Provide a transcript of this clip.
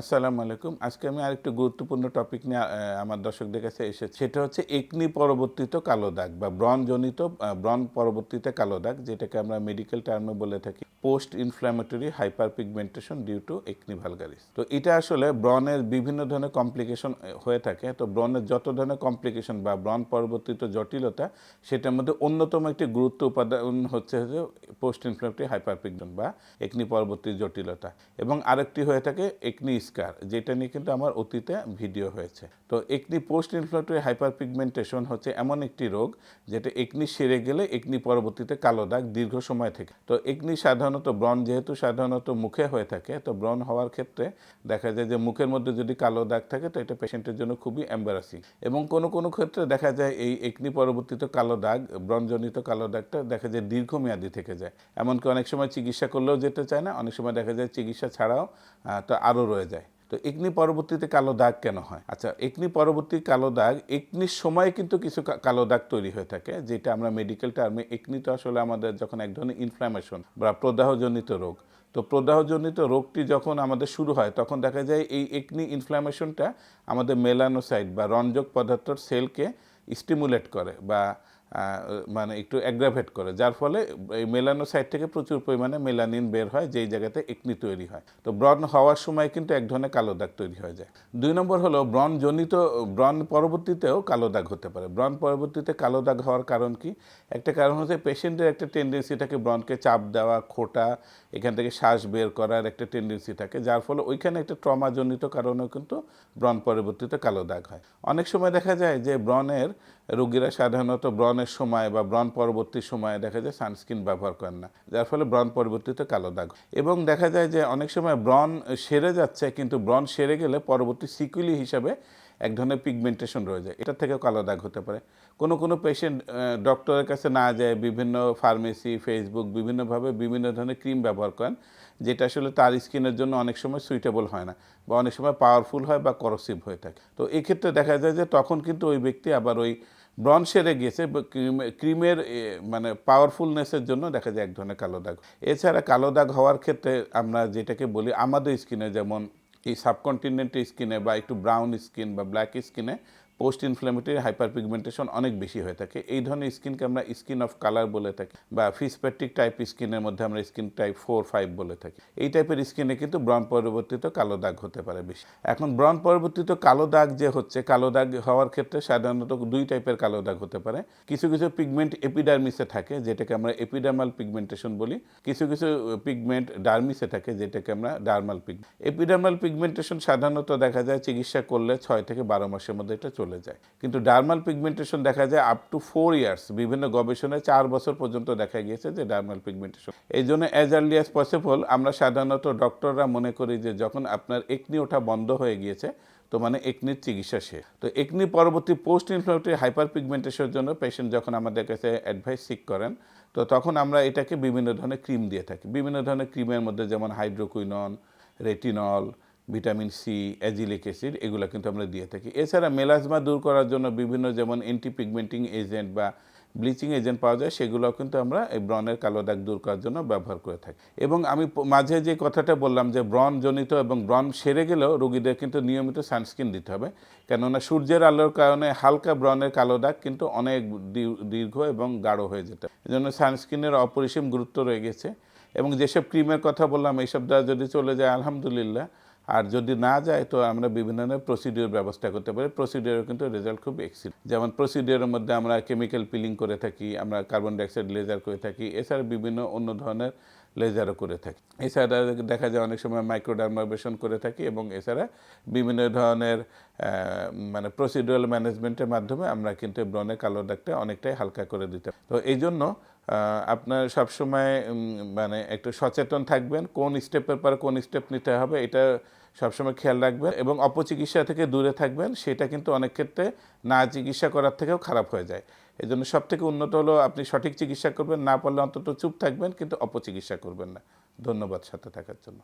আসসালামু আলাইকুম। আজকে আমি আরেকটি গুরুত্বপূর্ণ টপিক নিয়ে আমার দর্শকদের কাছে এসেছি। সেটা হচ্ছে একনি পরবর্তীত কালো দাগ বা ব্রণজনিত ব্রণ পরবর্তীতে কালো দাগ, যেটাকে আমরা মেডিকেল টার্মে বলে থাকি post inflammatory hyperpigmentation due to acne vulgaris তো এটা আসলে ব্রণের বিভিন্ন ধরনের কমপ্লিকেশন হয়ে থাকে। তো ব্রণের যত ধরনের কমপ্লিকেশন বা ব্রণ পরবর্তীত জটিলতা, সেটার মধ্যে অন্যতম একটি গুরুত্ব উপাদান হচ্ছে পোস্ট ইনফ্ল্যামেটরি হাইপার পিগমেন্ট বা একনি পরবর্তী জটিলতা। এবং আরেকটি হয়ে থাকে একনি স্কার যেটা নিয়ে কিন্তু আমার অতীতে ভিডিও হয়েছে। তো acne post inflammatory hyperpigmentation হচ্ছে এমন একটি রোগ, যেটা একনি সেরে গেলে একনি পরবর্তীতে কালো দাগ দীর্ঘ সময় থেকে। তো একনি সাধারণত ব্রণ যেহেতু সাধারণত মুখে হয়ে থাকে, তো ব্রণ হওয়ার ক্ষেত্রে দেখা যায় যে মুখের মধ্যে যদি কালো দাগ থাকে, তো এটা পেশেন্টের জন্য খুবই এম্বারাসিং এবং কোনো কোনো ক্ষেত্রে দেখা যায় এই একনি পরবর্তীতে কালো দাগ, ব্রণজনিত কালো দাগটা দেখা যায় দীর্ঘমেয়াদী থেকে যায়। এমনকি অনেক সময় চিকিৎসা করলেও যেতে চায় না, অনেক সময় দেখা যায় চিকিৎসা ছাড়াও তো আরও রয়ে যায়। তো একনি পরবর্তীতে কালো দাগ কেন হয়? আচ্ছা একনি পরবর্তী কালো দাগ একনির সময় কিন্তু কিছু কালো দাগ তৈরি হয়ে থাকে, যেটা আমরা মেডিকেল টার্মে একনি তো আসলে আমাদের যখন এক ধরনের ইনফ্ল্যামেশন বা প্রদাহজনিত রোগ, তো প্রদাহজনিত রোগটি যখন আমাদের শুরু হয়, তখন দেখা যায় এই একনি ইনফ্ল্যামেশনটা আমাদের মেলানোসাইট বা রঞ্জক পদার্থর সেলকে স্টিমুলেট করে বা মানে একটু অ্যাগ্রাভেট করে, যার ফলে এই মেলানোসাইট থেকে প্রচুর পরিমাণে মেলানিন বের হয়, যেই জায়গাতে একনি তৈরি হয়। তো ব্রণ হওয়ার সময় কিন্তু এক ধরনের কালো দাগ তৈরি হয়ে যায়। দুই নম্বর হলো ব্রণজনিত ব্রণ পরবর্তীতেও কালো দাগ হতে পারে। ব্রণ পরবর্তীতে কালো দাগ হওয়ার কারণ কি? একটা কারণ হচ্ছে পেশেন্টের একটা টেন্ডেন্সি থাকে ব্রণকে চাপ দেওয়া, খোটা, এখান থেকে শ্বাস বের করার একটা টেন্ডেন্সি থাকে, যার ফলে ওইখানে একটা ট্রমাজনিত কারণেও কিন্তু ব্রণ পরবর্তীতে কালো দাগ হয়। অনেক সময় দেখা যায় যে ব্রণের রোগীরা সাধারণত ব্রণের সময় বা ব্রণ পরবর্তী সময়ে দেখা যায় সানস্ক্রিন ব্যবহার করেন না, যার ফলে ব্রণ পরবর্তীতে কালো দাগ এবং দেখা যায় যে অনেক সময় ব্রণ সেরে যাচ্ছে, কিন্তু ব্রণ সেরে গেলে পরবর্তী সিকুইলি হিসাবে এক ধরনের পিগমেন্টেশন রয়ে যায়। এটা থেকেও কালো দাগ হতে পারে। কোনো কোনো পেশেন্ট ডক্টরের কাছে না যায়, বিভিন্ন ফার্মেসি ফেসবুক বিভিন্নভাবে বিভিন্ন ধরনের ক্রিম ব্যবহার করেন, যেটা আসলে তার স্কিনের জন্য অনেক সময় সুইটেবল হয় না বা অনেক সময় পাওয়ারফুল হয় বা করসিভ হয়ে থাকে। তো এই ক্ষেত্রে দেখা যায় যে তখন কিন্তু ওই ব্যক্তি আবার ওই ব্রণ সেরে গিয়েছে ক্রিমের মানে পাওয়ারফুলনেসের জন্য দেখা যায় এক ধরনের কালো দাগ। এছাড়া কালো দাগ হওয়ার ক্ষেত্রে আমরা যেটাকে বলি আমাদের স্কিনে যেমন এই সাবকন্টিনেন্ট স্কিনে বা একটু ব্রাউন স্কিন বা ব্ল্যাক স্কিনে পোস্ট ইনফ্ল্যামেটরি হাইপার পিগমেন্টেশন অনেক বেশি হয়ে থাকে। এই ধরনের স্কিনকে আমরা স্কিন অফ কালার বলে থাকি বা ফিসপ্যাটিক টাইপ স্কিনের মধ্যে আমরা স্কিন টাইপ ফোর, ফাইভ বলে থাকি। এই টাইপের স্কিনে কিন্তু ব্রণ পরবর্তীত কালো দাগ হতে পারে বেশি। এখন ব্রণ পরবর্তীত কালো দাগ যে হচ্ছে, কালো দাগ হওয়ার ক্ষেত্রে সাধারণত দুই টাইপের কালো দাগ হতে পারে। কিছু কিছু পিগমেন্ট এপিডার্মিসে থাকে, যেটাকে আমরা এপিডার্মাল পিগমেন্টেশন বলি। কিছু কিছু পিগমেন্ট ডার্মিসে থাকে, যেটাকে আমরা ডার্মাল পিগ এপিডার্মাল পিগমেন্টেশন সাধারণত দেখা যায় চিকিৎসা করলে ছয় থেকে বারো মাসের মধ্যে এটা চলে যায়। কিন্তু ডার্মাল পিগমেন্টেশন দেখা যায় আপ টু ফোর ইয়ার্স বিভিন্ন গবেষণায় চার বছর পর্যন্ত দেখা গিয়েছে যে ডার্মাল পিগমেন্টেশন এই জন্য অ্যাজ আর্লি অ্যাজ পসিবল আমরা সাধারণত ডক্টররা মনে করি যে যখন আপনার একনি ওঠা বন্ধ হয়ে গিয়েছে, তো মানে একনির চিকিৎসা শেষ তো একনি পরবর্তী পোস্ট ইনফ্লামেটরি হাইপার পিগমেন্টেশনের জন্য পেশেন্ট যখন আমাদের কাছে অ্যাডভাইস সিক করেন, তো তখন আমরা এটাকে বিভিন্ন ধরনের ক্রিম দিয়ে থাকি। বিভিন্ন ধরনের ক্রিমের মধ্যে যেমন hydroquinone retinol vitamin C azelaic acid এগুলো কিন্তু আমরা দিয়ে থাকি। এছাড়া মেলাজমা দূর করার জন্য বিভিন্ন যেমন অ্যান্টি পিগমেন্টিং এজেন্ট বা ব্লিচিং এজেন্ট পাওয়া যায়, সেগুলোও কিন্তু আমরা এই ব্রণের কালো দাগ দূর করার জন্য ব্যবহার করে থাকি। এবং আমি মাঝে যে কথাটা বললাম যে ব্রণজনিত এবং ব্রণ সেরে গেলেও রোগীদের কিন্তু নিয়মিত সানস্ক্রিন দিতে হবে। কেননা সূর্যের আলোর কারণে হালকা ব্রণের কালো দাগ কিন্তু অনেক দীর্ঘ এবং গাঢ় হয়ে যেতে পারে। এজন্য সানস্ক্রিনের অপরিসীম গুরুত্ব রয়ে গেছে। এবং যেসব ক্রিমের কথা বললাম, এইসব দ্বারা যদি চলে যায়, আলহামদুলিল্লাহ আর যদি না যায়, তো আমরা বিভিন্ন ধরনের প্রসিডিওর ব্যবস্থা করতে পারি। প্রসিডিওর কিন্তু রেজাল্ট খুব এক্সিল যেমন প্রসিডিওরের মধ্যে আমরা কেমিক্যাল পিলিং করে থাকি, আমরা কার্বন ডাইঅক্সাইড লেজার করে থাকি। এছাড়া বিভিন্ন অন্য ধরনের লেজারও করে থাকি এছাড়া দেখা যায় অনেক সময় মাইক্রোডার্মাবেশন করে থাকি এবং এছাড়া বিভিন্ন ধরনের মানে প্রসিডিওরাল ম্যানেজমেন্টের মাধ্যমে আমরা কিন্তু ব্রণের কালো দাগটা অনেকটাই হালকা করে দিতে। তো এই জন্য আপনার সবসময় মানে একটু সচেতন থাকবেন, কোন স্টেপের পর কোন স্টেপ নিতে হবে এটা সবসময় খেয়াল রাখবেন এবং অপচিকিৎসা থেকে দূরে থাকবেন, সেটা কিন্তু অনেক ক্ষেত্রে না চিকিৎসা করার থেকেও খারাপ হয়ে যায় এই জন্য সব থেকে উন্নত হলো আপনি সঠিক চিকিৎসা করবেন, না পারলে অন্তত চুপ থাকবেন, কিন্তু অপচিকিৎসা করবেন না। ধন্যবাদ সাথে থাকার জন্য।